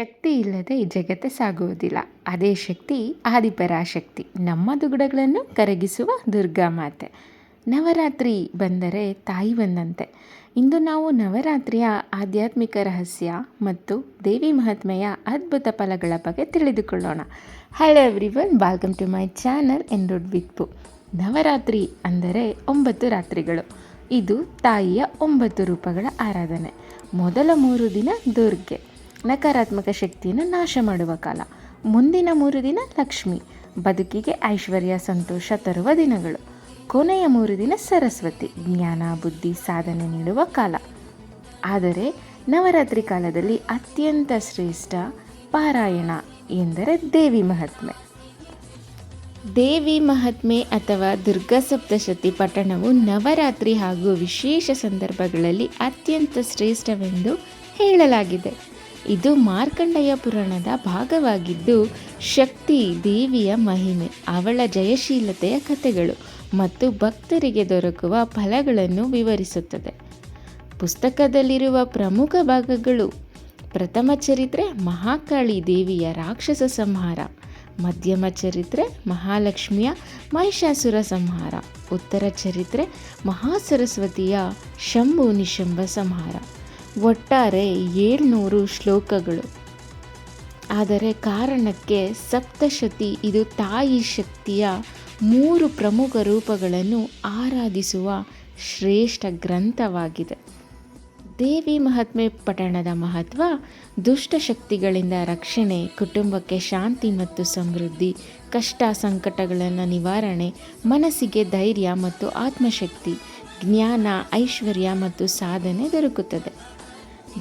ಶಕ್ತಿ ಇಲ್ಲದೆ ಈ ಜಗತ್ತು ಸಾಗುವುದಿಲ್ಲ. ಅದೇ ಶಕ್ತಿ ಆದಿಪರಾಶಕ್ತಿ. ನಮ್ಮ ದುಗುಡಗಳನ್ನು ಕರಗಿಸುವ ದುರ್ಗಾ ಮಾತೆ. ನವರಾತ್ರಿ ಬಂದರೆ ತಾಯಿ ಬಂದಂತೆ. ಇಂದು ನಾವು ನವರಾತ್ರಿಯ ಆಧ್ಯಾತ್ಮಿಕ ರಹಸ್ಯ ಮತ್ತು ದೇವಿ ಮಹಾತ್ಮೆಯ ಅದ್ಭುತ ಫಲಗಳ ಬಗ್ಗೆ ತಿಳಿದುಕೊಳ್ಳೋಣ. Hello everyone welcome to my channel ಎಂಡ್ರೋಡ್ with Navaratri ಅಂದರೆ ಒಂಬತ್ತು ರಾತ್ರಿಗಳು. ಇದು ತಾಯಿಯ ಒಂಬತ್ತು ರೂಪಗಳ ಆರಾಧನೆ. ಮೊದಲ ಮೂರು ದಿನ ದುರ್ಗೆ. ನಕಾರಾತ್ಮಕ ಶಕ್ತಿಯನ್ನು ನಾಶ ಮಾಡುವ ಕಾಲ. ಮುಂದಿನ ಮೂರು ದಿನ ಲಕ್ಷ್ಮಿ. ಬದುಕಿಗೆ ಐಶ್ವರ್ಯ, ಸಂತೋಷ ತರುವ ದಿನಗಳು. ಕೊನೆಯ ಮೂರು ದಿನ ಸರಸ್ವತಿ. ಜ್ಞಾನ, ಬುದ್ಧಿ, ಸಾಧನೆ ನೀಡುವ ಕಾಲ. ಆದರೆ ನವರಾತ್ರಿ ಕಾಲದಲ್ಲಿ ಅತ್ಯಂತ ಶ್ರೇಷ್ಠ ಪಾರಾಯಣ ಎಂದರೆ ದೇವಿ ಮಹಾತ್ಮೆ. ದೇವಿ ಮಹಾತ್ಮೆ ಅಥವಾ ದುರ್ಗಾ ಸಪ್ತಶತಿ ಪಠಣವು ನವರಾತ್ರಿ ಹಾಗೂ ವಿಶೇಷ ಸಂದರ್ಭಗಳಲ್ಲಿ ಅತ್ಯಂತ ಶ್ರೇಷ್ಠವೆಂದು ಹೇಳಲಾಗಿದೆ. ಇದು ಮಾರ್ಕಂಡೇಯ ಪುರಾಣದ ಭಾಗವಾಗಿದ್ದು, ಶಕ್ತಿ, ದೇವಿಯ ಮಹಿಮೆ, ಅವಳ ಜಯಶೀಲತೆಯ ಕಥೆಗಳು ಮತ್ತು ಭಕ್ತರಿಗೆ ದೊರಕುವ ಫಲಗಳನ್ನು ವಿವರಿಸುತ್ತದೆ. ಪುಸ್ತಕದಲ್ಲಿರುವ ಪ್ರಮುಖ ಭಾಗಗಳು ಪ್ರಥಮ ಚರಿತ್ರೆ ಮಹಾಕಾಳಿ ದೇವಿಯ ರಾಕ್ಷಸ ಸಂಹಾರ, ಮಧ್ಯಮ ಚರಿತ್ರೆ ಮಹಾಲಕ್ಷ್ಮಿಯ ಮಹಿಷಾಸುರ ಸಂಹಾರ, ಉತ್ತರ ಚರಿತ್ರೆ ಮಹಾಸರಸ್ವತಿಯ ಶಂಭು ನಿಶಂಭ ಸಂಹಾರ. ಒಟ್ಟಾರೆ ಏಳ್ನೂರು ಶ್ಲೋಕಗಳು. ಆದರೆ ಕಾರಣಕ್ಕೆ ಸಪ್ತಶತಿ ಇದು ತಾಯಿ ಶಕ್ತಿಯ ಮೂರು ಪ್ರಮುಖ ರೂಪಗಳನ್ನು ಆರಾಧಿಸುವ ಶ್ರೇಷ್ಠ ಗ್ರಂಥವಾಗಿದೆ. ದೇವಿ ಮಹಾತ್ಮೆ ಪಠಣದ ಮಹತ್ವ ದುಷ್ಟಶಕ್ತಿಗಳಿಂದ ರಕ್ಷಣೆ, ಕುಟುಂಬಕ್ಕೆ ಶಾಂತಿ ಮತ್ತು ಸಮೃದ್ಧಿ, ಕಷ್ಟ ಸಂಕಟಗಳನ್ನು ನಿವಾರಣೆ, ಮನಸ್ಸಿಗೆ ಧೈರ್ಯ ಮತ್ತು ಆತ್ಮಶಕ್ತಿ, ಜ್ಞಾನ, ಐಶ್ವರ್ಯ ಮತ್ತು ಸಾಧನೆ ದೊರಕುತ್ತದೆ.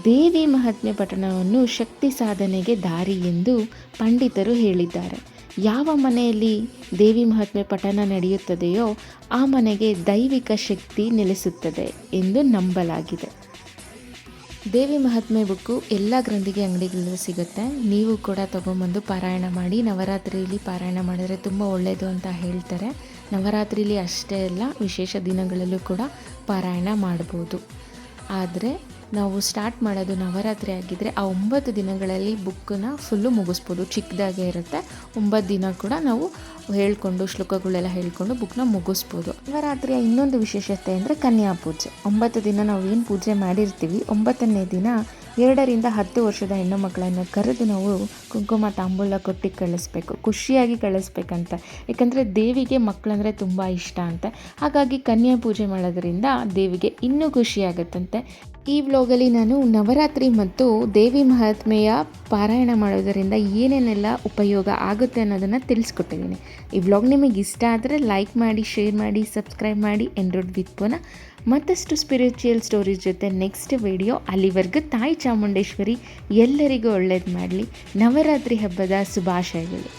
ದೇವಿ ಮಹಾತ್ಮೆ ಪಠಣವನ್ನು ಶಕ್ತಿ ಸಾಧನೆಗೆ ದಾರಿ ಎಂದು ಪಂಡಿತರು ಹೇಳಿದ್ದಾರೆ. ಯಾವ ಮನೆಯಲ್ಲಿ ದೇವಿ ಮಹಾತ್ಮೆ ಪಠಣ ನಡೆಯುತ್ತದೆಯೋ ಆ ಮನೆಗೆ ದೈವಿಕ ಶಕ್ತಿ ನೆಲೆಸುತ್ತದೆ ಎಂದು ನಂಬಲಾಗಿದೆ. ದೇವಿ ಮಹಾತ್ಮೆ ಬುಕ್ಕು ಎಲ್ಲ ಗ್ರಂಥಿಗೆ ಅಂಗಡಿಗಳಲ್ಲಿ ಸಿಗುತ್ತೆ. ನೀವು ಕೂಡ ತೊಗೊಂಬಂದು ಪಾರಾಯಣ ಮಾಡಿ, ನವರಾತ್ರಿಯಲ್ಲಿ ಪಾರಾಯಣ ಮಾಡಿದರೆ ತುಂಬ ಒಳ್ಳೆಯದು ಅಂತ ಹೇಳ್ತಾರೆ. ನವರಾತ್ರಿಯಲ್ಲಿ ಅಷ್ಟೇ ಅಲ್ಲ, ವಿಶೇಷ ದಿನಗಳಲ್ಲೂ ಕೂಡ ಪಾರಾಯಣ ಮಾಡ್ಬೋದು. ಆದರೆ ನಾವು ಸ್ಟಾರ್ಟ್ ಮಾಡೋದು ನವರಾತ್ರಿ ಆಗಿದ್ದರೆ ಆ ಒಂಬತ್ತು ದಿನಗಳಲ್ಲಿ ಬುಕ್ಕನ್ನ ಫುಲ್ಲು ಮುಗಿಸ್ಬೋದು. ಚಿಕ್ಕದಾಗೆ ಇರುತ್ತೆ. ಒಂಬತ್ತು ದಿನ ಕೂಡ ನಾವು ಹೇಳ್ಕೊಂಡು, ಶ್ಲೋಕಗಳೆಲ್ಲ ಹೇಳ್ಕೊಂಡು ಬುಕ್ನ ಮುಗಿಸ್ಬೋದು. ನವರಾತ್ರಿಯ ಇನ್ನೊಂದು ವಿಶೇಷತೆ ಅಂದರೆ ಕನ್ಯಾ ಪೂಜೆ. ಒಂಬತ್ತು ದಿನ ನಾವು ಏನು ಪೂಜೆ ಮಾಡಿರ್ತೀವಿ? ಒಂಬತ್ತನೇ ದಿನ ಎರಡರಿಂದ ಹತ್ತು ವರ್ಷದ ಹೆಣ್ಣು ಮಕ್ಕಳನ್ನು ಕರೆದು ನಾವು ಕುಂಕುಮ, ತಾಂಬೂಲ ಕೊಟ್ಟು ಕಳಿಸ್ಬೇಕು. ಖುಷಿಯಾಗಿ ಕಳಿಸ್ಬೇಕಂತ. ಯಾಕಂದರೆ ದೇವಿಗೆ ಮಕ್ಕಳಂದರೆ ತುಂಬ ಇಷ್ಟ ಅಂತೆ. ಹಾಗಾಗಿ ಕನ್ಯಾ ಪೂಜೆ ಮಾಡೋದ್ರಿಂದ ದೇವಿಗೆ ಇನ್ನೂ ಖುಷಿಯಾಗತ್ತಂತೆ ಈ ವ್ಲಾಗಲ್ಲಿ ನಾನು ನವರಾತ್ರಿ ಮತ್ತು ದೇವಿ ಮಹಾತ್ಮೆಯ ಪಾರಾಯಣ ಮಾಡೋದರಿಂದ ಏನೇನೆಲ್ಲ ಉಪಯೋಗ ಆಗುತ್ತೆ ಅನ್ನೋದನ್ನು ತಿಳಿಸ್ಕೊಟ್ಟಿದ್ದೀನಿ. ಈ ವ್ಲಾಗ್ ನಿಮಗೆ ಇಷ್ಟ ಆದರೆ ಲೈಕ್ ಮಾಡಿ, ಶೇರ್ ಮಾಡಿ, ಸಬ್ಸ್ಕ್ರೈಬ್ ಮಾಡಿ, ಎನ್ರೋಡ್ ವಿತ್ ಪುನಃ. ಮತ್ತಷ್ಟು ಸ್ಪಿರಿಚುಯಲ್ ಸ್ಟೋರೀಸ್ ಜೊತೆ ನೆಕ್ಸ್ಟ್ ವಿಡಿಯೋ ಅಲ್ಲಿವರೆಗೂ ತಾಯಿ ಚಾಮುಂಡೇಶ್ವರಿ ಎಲ್ಲರಿಗೂ ಒಳ್ಳೇದು ಮಾಡಲಿ. ನವರಾತ್ರಿ ಹಬ್ಬದ ಶುಭಾಶಯಗಳು.